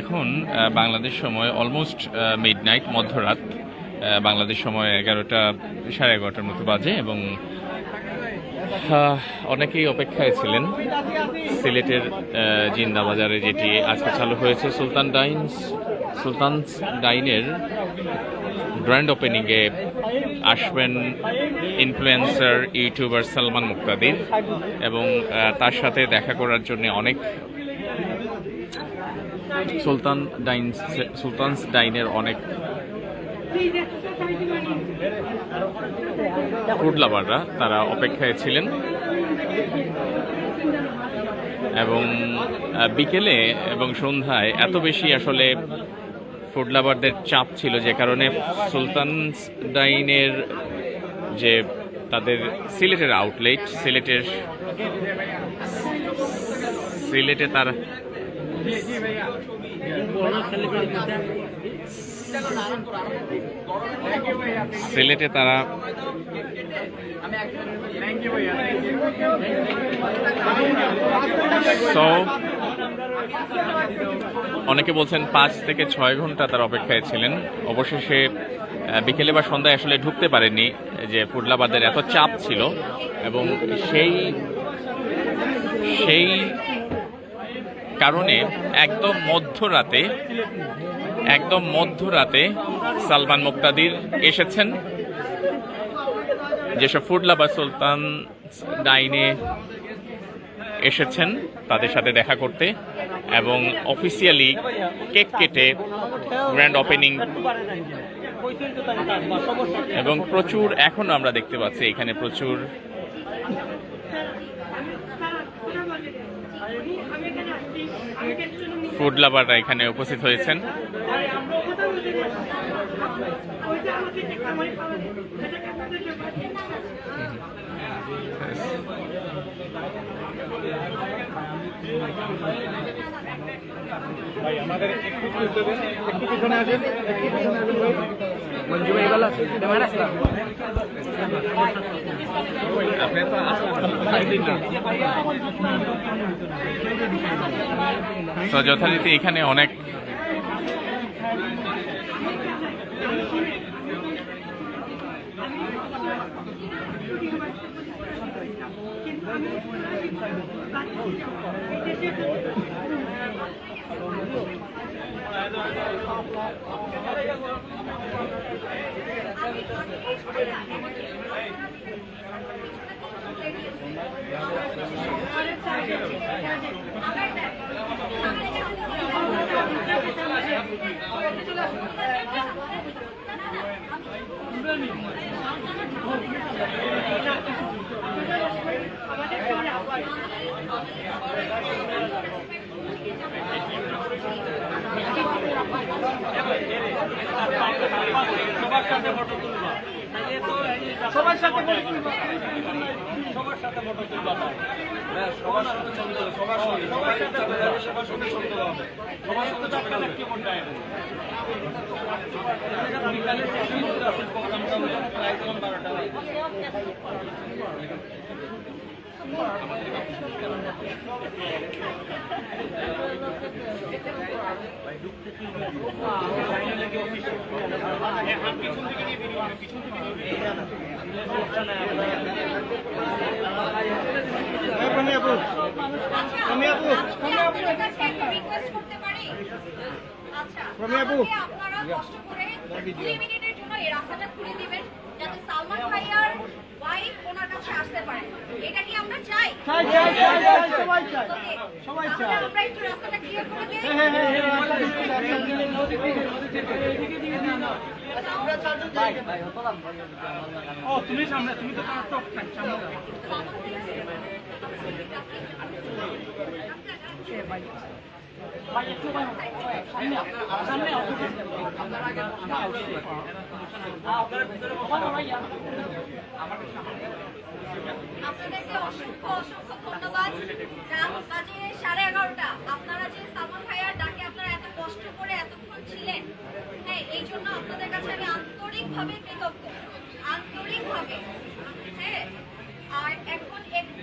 এখন বাংলাদেশ সময় almost mid night মধ্যরাত। বাংলাদেশ সময় এগারোটা, সাড়ে এগারোটার মতো বাজে এবং অনেকেই অপেক্ষায় ছিলেন। সিলেটের জিন্দাবাজারে যেটি আজকে চালু হয়েছে, সুলতান ডাইনস সুলতানস ডাইনের গ্র্যান্ড ওপেনিংয়ে আসবেন ইনফ্লুয়েন্সার, ইউটিউবার সালমান মুক্তাদির এবং তার সাথে দেখা করার জন্য অনেক সুলতান ডাইন সুলতানস ডাইনের অনেক ফুড লাভাররা তারা অপেক্ষায় ছিলেন। এবং বিকেলে এবং সন্ধ্যায় এত বেশি আসলে ফুড লাভারদের চাপ ছিল যে কারণে সুলতানস ডাইনের যে তাদের সিলেটের আউটলেট সিলেটের সিলেটে তার সিলেটে তারা অনেকে বলছেন পাঁচ থেকে ছয় ঘণ্টা তার অপেক্ষায় ছিলেন। অবশেষে বিকেলে বা সন্ধ্যায় আসলে ঢুকতে পারেননি, যে ফুডলাবাদের এত চাপ ছিল এবং সেই সেই কারণে একদম মধ্যরাতে একদম মধ্যরাতে সালমান মুক্তাদির এসেছেন। যেসব ফুড লাভার সুলতান ডাইনে এসেছেন তাদের সাথে দেখা করতে এবং অফিসিয়ালি কেক কেটে গ্র্যান্ড ওপেনিং এবং প্রচুর এখন আমরা দেখতে পাচ্ছি, এখানে প্রচুর ফুড লাভাররা এখানে উপস্থিত হয়েছেন। ভাই আমাদের একটু পিছনে আসেন একটু পিছনে আসেন ভাই। মঞ্জু ভাই ভালো আছে আপনি সবার সাথে ফটো তুলবা সবার সাথে ফটো তুলবা হ্যাঁ সবার সাথে ছবি তুলবা সবার সঙ্গে সবার সাথে সবার সঙ্গে ছবি তুলবা হবে। সবার সঙ্গে ছবি তুলবা কি কোনটা বিকালে প্রোগ্রামটা হলো প্রায় বারোটা আচ্ছা আপনারা কষ্ট করে দুই মিনিটের জন্য এই রাস্তাটা খুলে দিবেন। যাতে সালমান ভাইয়ার ওয়াইফ ওনার কাছে আসতে পারে এটা কি আমরা চাই চাই চাই চাই চাই সবাই চাই Okay, সবাই তাহলে চায়। আমরা একটু রাস্তাটা ক্লিয়ার করে দিই হ্যাঁ হ্যাঁ হ্যাঁ ও তুমি সামনে তুমি তো তোমার টপ সামনে আপনাদেরকে অসংখ্য ধন্যবাদ। সাড়ে এগারোটা। আপনারা যে সালমান ভাইয়ার আপনারা এত কষ্ট করে এতক্ষণ ছিলেন হ্যাঁ এই জন্য আপনাদের কাছে আমি আন্তরিকভাবে কৃতজ্ঞ। আন্তরিকভাবে হ্যাঁ আর এখন একটু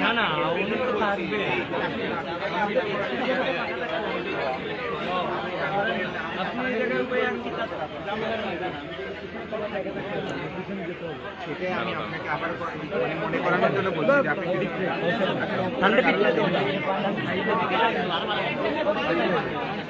না না উনি তো থাকবে। আপনি এই জায়গায় আর কি সেটাই আমি আপনাকে আবার মানে মনে করানোর জন্য বলছি যে আপনি যদি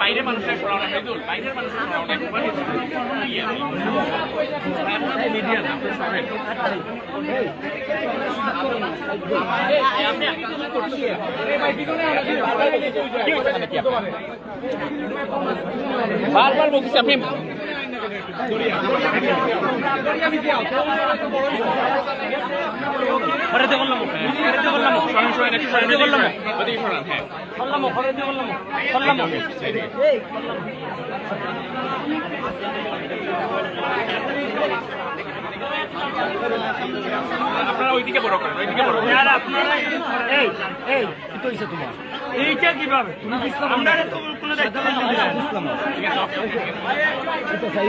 বাইরে মানুষের বাইরের মানুষের বারবার বলছি আপনি আমি খরেতে বললাম খরেতে বললাম। সরেন সরেন একটু সরেন বললাম ওদিকে সরান হ্যাঁ বললাম খরেতে বললাম বললাম আপনারা ওইদিকে বড় করেন ওইদিকে বড় করেন। আপনারা এই এই কি তো হইছে তোমার? এইটা কীভাবে? আমরা কোনো দায়িত্ব নেই ভাই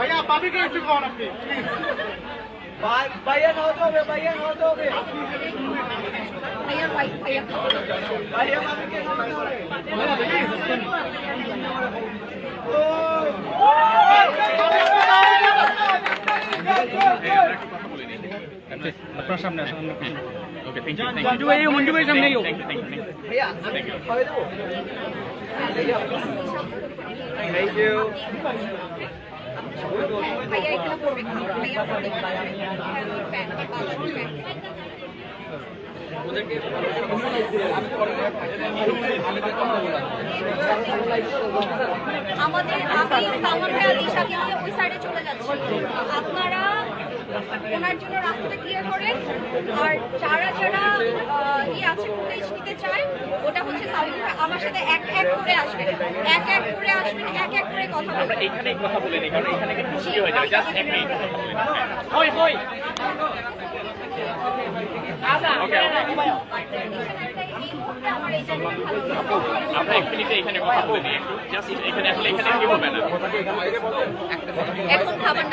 ভাইয়া পাবিকে একটু কর আপনি ভাইয়া হতে হবে ভাইয়া হতে হবে ভাইয়া ভাই ভাইয়া ভাইয়া বাবিকে হতে হবে আপনার সামনে আসুন ওকে থ্যাংক ইউ মঞ্জু ভাই মঞ্জু ভাই সামনে থ্যাংক ইউ থ্যাংক ইউ ভাইয়া খাওয়াই দেবো থ্যাংক ইউ ভাইয়া এখানে পড়বে ভাইয়া পড়বে ফ্যান ফ্যান আমাদের আমি সালমান ভাই আলিশাকে নিয়ে ওই সাইডে চলে যাচ্ছি আপনারা ওনার জন্য রাস্তাটা ক্লিয়ার করেন। আর যারা যারা ই আছে ফুটেজ নিতে চায় ওটা হচ্ছে আমার সাথে এক এক করে আসবেন। এক এক করে আসবেন এক এক করে কথা বলবেন। এখানেই কথা বলে নিই কারণ এখানে কিন্তু হয়ে যাবে। জাস্ট এক মিনিট। হই হই। আমরা এক মিনিটে কথা বলে নিই একটু। জাস্ট এখানে আসলে এখানে না? এখন খাবার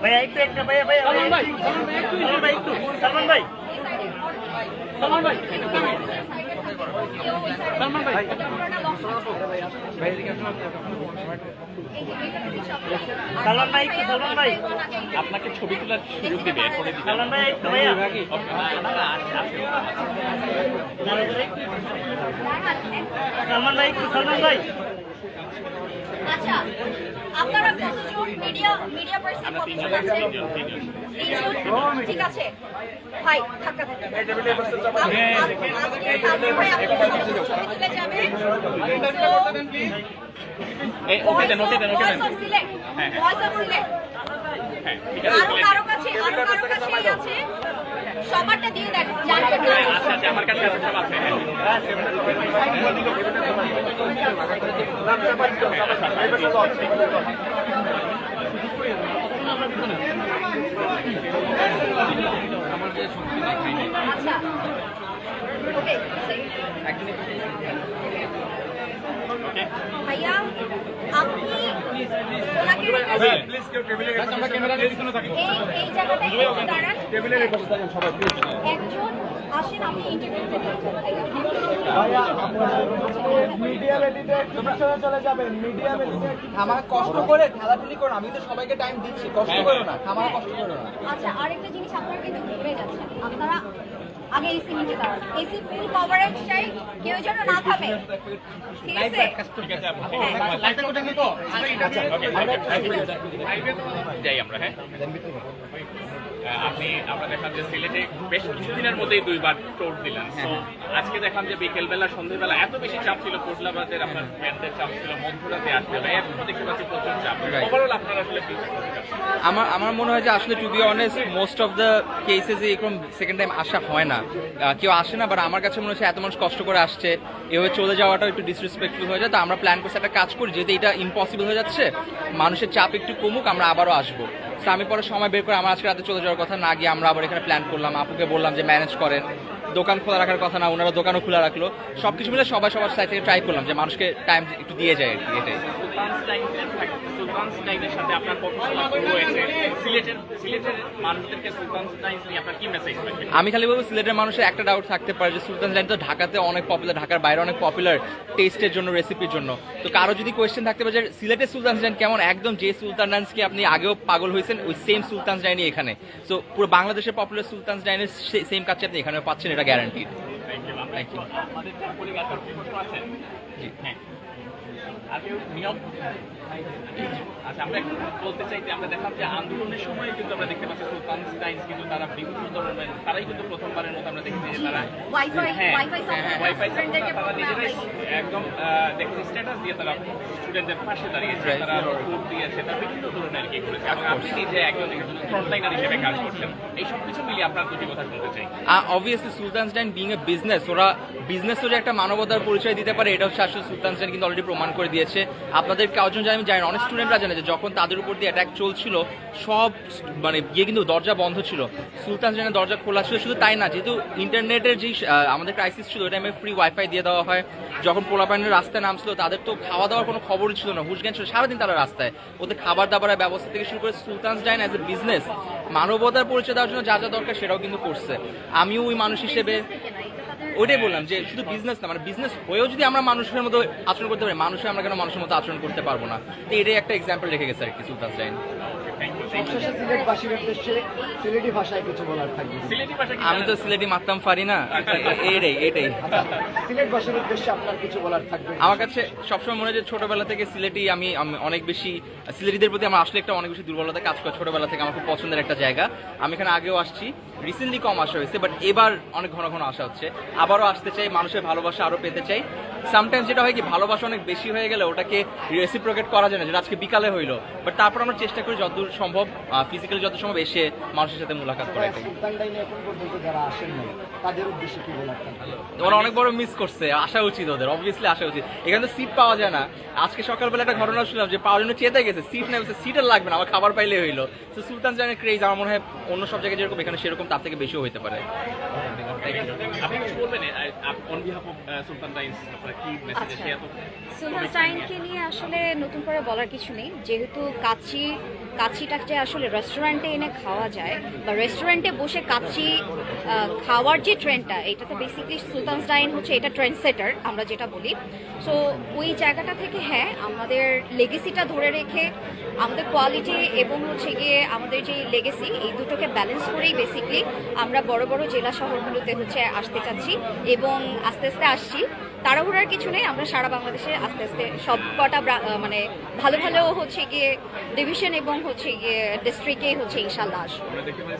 ভাইয়া একটু একটা ভাইয়া ভাইয়া ভাই সালমান ভাই একটু সালমান ভাই সালমান ভাই সালমান ভাই। একটু সালমান ভাই। আপনাকে ছবি তোলার সুযোগ দিবে। সালমান ভাই একটু ভাইয়া। সালমান ভাই একটু সালমান ভাই। আচ্ছা আপনারা কতজন মিডিয়া মিডিয়া পার্সন কতজন তিনজন তিনজন তিনজন। ঠিক আছে। ভাই ধাক্কা ধাক্কা ভাই সিলেক্ট হ্যাঁ, হ্যাঁ। হ্যাঁ ঠিক আছে আরও কারও কাছে আরও কারও কাছে আছে? সবারটা দিয়ে দেখ আচ্ছা আচ্ছা আমার কাছে সব আছে। ভাইয়া আপনি দাঁড়ান আপনি ইন্টারভিউ মিডিয়া বেদিতে পিছনে চলে যাবেন মিডিয়া বেদিতে আমার কষ্ট করে ঠেলাঠেলি করো আমি তো সবাইকে টাইম দিচ্ছি কষ্ট করো না আমার কষ্ট করো না। আচ্ছা আরেকটা জিনিস আপনারা কিন্তু যাচ্ছেন আপনারা আগে এসি নিতে এসি ফুল কভারেজ চাই কেউ যেন না ঠিক আছে? আপু হ্যাঁ। যাই আমরা হ্যাঁ। আপনি আমরা দেখলাম যে সিলেটে বেশ কিছুদিনের মধ্যেই দুইবার টোর দিলেন। আজকে দেখলাম যে বিকেলবেলা সন্ধ্যেবেলা এত বেশি চাপ ছিল কোটলাবাদের আপনার ফ্যানদের চাপ ছিল মধ্যরাতে আসতে হবে এখন দেখতে পাচ্ছি প্রচুর চাপ। ওভারঅল আপনার আসলে আমার আমার মনে হয় যে আসলে to be honest most of the কেসেসে এরকম সেকেন্ড টাইম আসা হয় না। কেউ আসে না বাট আমার কাছে মনে হচ্ছে এত মানুষ কষ্ট করে আসছে। এভাবে চলে যাওয়াটা একটু ডিসরেসপেক্টফুল হয়ে যায়। তো আমরা প্ল্যান করছি একটা কাজ করি যেহেতু এটা ইম্পসিবল হয়ে যাচ্ছে মানুষের চাপ একটু কমুক আমরা আবারও আসব। তো আমি পরে সময় বের করে আমার আজকে রাতে চলে যাওয়ার কথা না গিয়ে আমরা আবার এখানে প্ল্যান করলাম। আপুকে বললাম যে ম্যানেজ করেন। দোকান খোলা রাখার কথা না, ওনারা দোকানও খোলা রাখল। সব কিছু মিলে সবাই সবার সাইড থেকে ট্রাই করলাম যে মানুষকে টাইম একটু দিয়ে যায় আর কি, এটাই। সাথে আপনার শুরু সিলেটের সিলেটের মানুষদেরকে আপনার কি মেসেজ আমি খালি বলব সিলেটের মানুষের একটা ডাউট থাকতে পারে যে সুলতান জাইন তো ঢাকাতে অনেক পপুলার ঢাকার বাইরে অনেক পপুলার টেস্টের জন্য রেসিপির জন্য। তো কারও যদি কোয়েশ্চেন থাকতে পারে যে সিলেটের সুলতান জাইন কেমন? একদম যে সুলতান ডান্সকে আপনি আগেও পাগল হয়েছেন ওই সেম সুলতান জাইনই এখানে। সো পুরো বাংলাদেশের পপুলার সুলতান জাইনের সেম কাজটা আপনি এখানে পাচ্ছেন এটা গ্যারান্টিড থ্যাংক ইউ হ্যাঁ। আর কেউ নিয়ম আচ্ছা আমরা একটু বলতে চাই যে আমরা দেখলাম যে আন্দোলনের সময় কিন্তু আমরা দেখতে পাচ্ছি সুলতানস্টাইন কিন্তু তারা বিভিন্ন ধরনের তারাই কিন্তু প্রথমবারের মতো আমরা দেখছি যে তারা ওয়াইফাই হ্যাঁ, ওয়াইফাই হ্যাঁ, হ্যাঁ, তারা নিজেরাই একদম দেখেছি স্ট্যাটাস দিয়ে তারা স্টুডেন্টদের পাশে দাঁড়িয়েছে তারা ফুড দিয়েছে তারা বিভিন্ন ধরনের কি করেছে। এবং আপনি নিজে একজন ফ্রন্টলাইনার হিসেবে কাজ করছেন। এই সব কিছু মিলিয়ে আপনার দুটি কথা শুনতে চাই। অবভিয়াসলি সুলতান স্টাইন বিং এ বিজনেস ওরা বিজনেস যে একটা মানবতার পরিচয় দিতে পারে এটা হচ্ছে আসলে সুলতান স্টাইন কিন্তু অলরেডি প্রমাণ করে দিয়েছে। আপনাদের কাউজন জানি আমি জানি অনেক স্টুডেন্টরা জানে যে যখন তাদের উপর দিয়ে অ্যাটাক চলছিল, সব মানে গিয়ে কিন্তু দরজা বন্ধ ছিল। সুলতান স্টাইনের দরজা খোলা ছিল, শুধু তাই না, যেহেতু ইন্টারনেটের যে আমাদের ক্রাইসিস ছিল, ওই টাইমে ফ্রি ওয়াইফাই দিয়ে দেওয়া হয়। যখন পোলাপাইনের রাস্তায় নামছিল, তাদের তো খাওয়া দাওয়ার কোনো খবরই ছিল না হুশজ্ঞান ছিল। সারাদিন তারা রাস্তায়। ওদের খাবার দাবারের ব্যবস্থা থেকে শুরু করে সুলতান ডাইন অ্যাজ এ বিজনেস মানবতার পরিচয় দেওয়ার জন্য যা যা দরকার সেটাও কিন্তু করছে। আমিও ওই মানুষ হিসেবে ওইটাই বললাম যে শুধু বিজনেস না মানে বিজনেস হয়েও যদি আমরা মানুষের মতো আচরণ করতে পারি, মানুষের আমরা কেন মানুষের মতো আচরণ করতে পারব না? তো এটাই একটা এক্সাম্পল রেখে গেছে আর কি সুলতান সবশেষে সিলেটবাসীর উদ্দেশ্যে সিলেটি ভাষায় কিছু বলার থাকবে। সিলেটি ভাষা কি আমি তো সিলেটি মারতাম পারি না আচ্ছা, সিলেটবাসীর উদ্দেশ্যে আপনার কিছু বলার থাকবে? আমার কাছে সবসময় মনে হয় যে ছোটবেলা থেকে সিলেটি আমি আমি অনেক বেশি সিলেটিদের প্রতি আমার আসলে একটা অনেক বেশি দুর্বলতা কাজ করে ছোটবেলা থেকে আমার খুব পছন্দের একটা জায়গা। আমি এখানে আগেও আসছি রিসেন্টলি কম আসা হয়েছে বাট এবার অনেক ঘন ঘন আসা হচ্ছে। আবারও আসতে চাই মানুষের ভালোবাসা আরও পেতে চাই। সামটাইমস যেটা হয় কি, ভালোবাসা অনেক বেশি হয়ে গেলে ওটাকে রেসিপ্রোকেট করা যায় না, যেটা আজকে বিকালে হইল। বাট তারপর আমরা চেষ্টা করি যতদূর সম্ভব ফিজিক্যালি যত সম্ভব এসে মানুষের সাথে মোলাকাত করা তাদের উদ্দেশ্যে কি বলার ওরা অনেক বড় মিস করছে আসা উচিত ওদের অবভিয়াসলি আসা উচিত। এখানে তো সিট পাওয়া যায় না। আজকে সকালবেলা একটা ঘটনা শুনলাম যে পাওয়ার জন্য চেতে গেছে সিট নেই সিটের লাগবে না আমার খাবার পাইলে হইল। তো সুলতান জানের ক্রেজ আমার মনে হয় অন্য সব জায়গায় যেরকম এখানে সেরকম তার থেকে বেশিও হইতে পারে। সুলতান টাইমস আপনারা কি মেসেজ আচ্ছা। নিয়ে আসলে নতুন করে বলার কিছু নেই। যেহেতু কাচ্চি কাচ্চিটা যে আসলে রেস্টুরেন্টে এনে খাওয়া যায় বা রেস্টুরেন্টে বসে আহ, খাওয়ার যে ট্রেন্ডটা এটা তো বেসিকলি সুলতান স্টাইন হচ্ছে এটা ট্রেন্ড সেটার আমরা যেটা বলি। সো ওই জায়গাটা থেকে হ্যাঁ আমাদের লেগেসিটা ধরে রেখে আমাদের কোয়ালিটি এবং হচ্ছে গিয়ে আমাদের যে লেগেসি এই দুটোকে ব্যালেন্স করেই বেসিকলি আমরা বড় বড় জেলা শহরগুলোতে হচ্ছে আসতে চাচ্ছি এবং আস্তে আস্তে আসছি। তাড়াহুড়ার কিছু নেই আমরা সারা বাংলাদেশে আস্তে আস্তে সব কটা মানে ভালো ভালো হচ্ছে গিয়ে ডিভিশন এবং হচ্ছে গিয়ে ডিস্ট্রিক্টে হচ্ছে ইনশাল্লাহ আসব।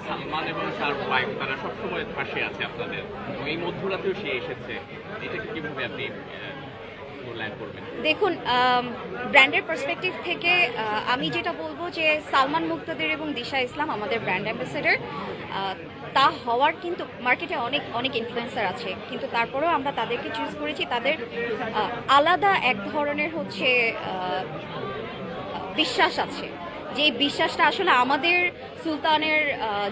সালমান এবং তার ওয়াইফ তারা সবসময় পাশে আছে আপনাদের। এবং এই মধ্যরাতেও সে এসেছে। এটাকে কীভাবে আপনি দেখুন ব্র্যান্ডের পার্সপেক্টিভ থেকে আমি যেটা বলব যে সালমান মুক্তাদের এবং দিশা ইসলাম আমাদের ব্র্যান্ড অ্যাম্বাসেডার তা হওয়ার কিন্তু মার্কেটে অনেক অনেক ইনফ্লুয়েন্সার আছে। কিন্তু তারপরেও আমরা তাদেরকে চুজ করেছি। তাদের আলাদা এক ধরনের হচ্ছে বিশ্বাস আছে। যে বিশ্বাসটা আসলে আমাদের সুলতানের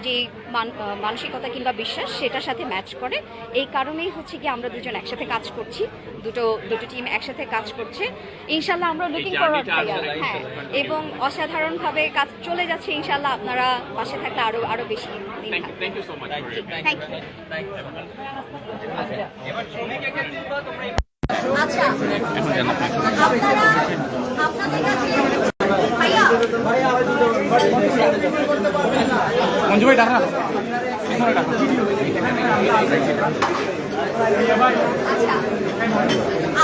যে মান- মানসিকতা কিংবা বিশ্বাস সেটার সাথে ম্যাচ করে এই কারণেই হচ্ছে কি আমরা দুজন একসাথে কাজ করছি দুটো দুটো টিম একসাথে কাজ করছে ইনশাল্লাহ আমরা লুকিং ফরওয়ার্ড হ্যাঁ এবং অসাধারণভাবে কাজ চলে যাচ্ছে ইনশাল্লাহ আপনারা পাশে থাকলে আরও আরও বেশি দিন থ্যাংক ইউ থাকবে thank you so much thank you আচ্ছা আপনারা আপনাদের কাছে ভাইয়া ভাই ডাকা।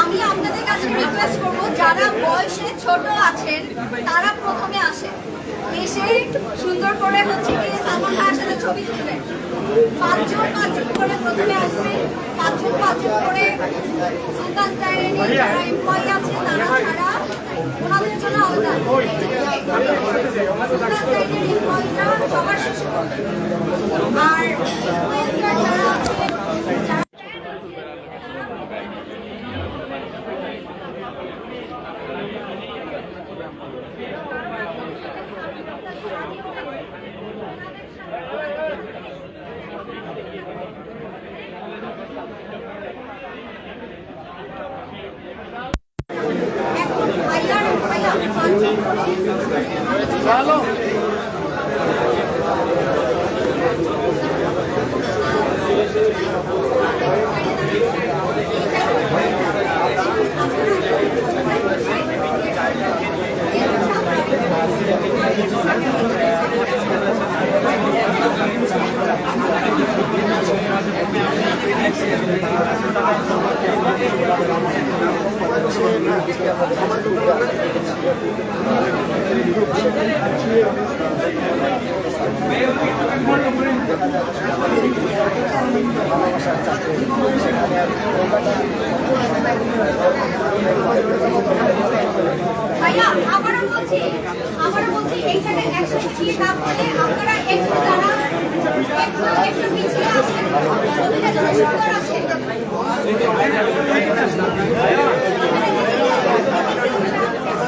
আমি আপনাদের কাছে রিকোয়েস্ট করব, যারা বয়সে ছোট আছেন, তারা প্রথমে আসেন। এসে সুন্দর করে হচ্ছে কি সালমান সাথে ছবি তুলবেন পাঁচজন পাঁচজন করে প্রথমে আসবেন পাঁচজন পাঁচজন করে সুলতান ডায়েরি যারা এমপ্লয়ি আছে, তারা ছাড়া ওনাদের জন্য আলাদা সবার শেষে আর ইনফ্লুয়েন্সার যারা আছে যারা এখন ভাইয়ার ভাইয়া পাঁচজন করে আবারও বলছি আবারও বলছি এই জায়গায় একসাথে না আপনারা একটু দাঁড়ান, একটু একটু পিছিয়ে আসেন ছবিটা যেন সুন্দর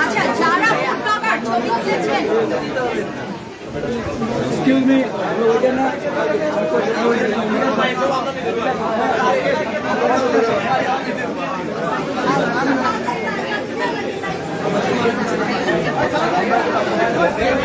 আচ্ছা যারা ফুড ব্লগার ছবি তুলেছেন এক্সকিউজ মি ওইটা না যারা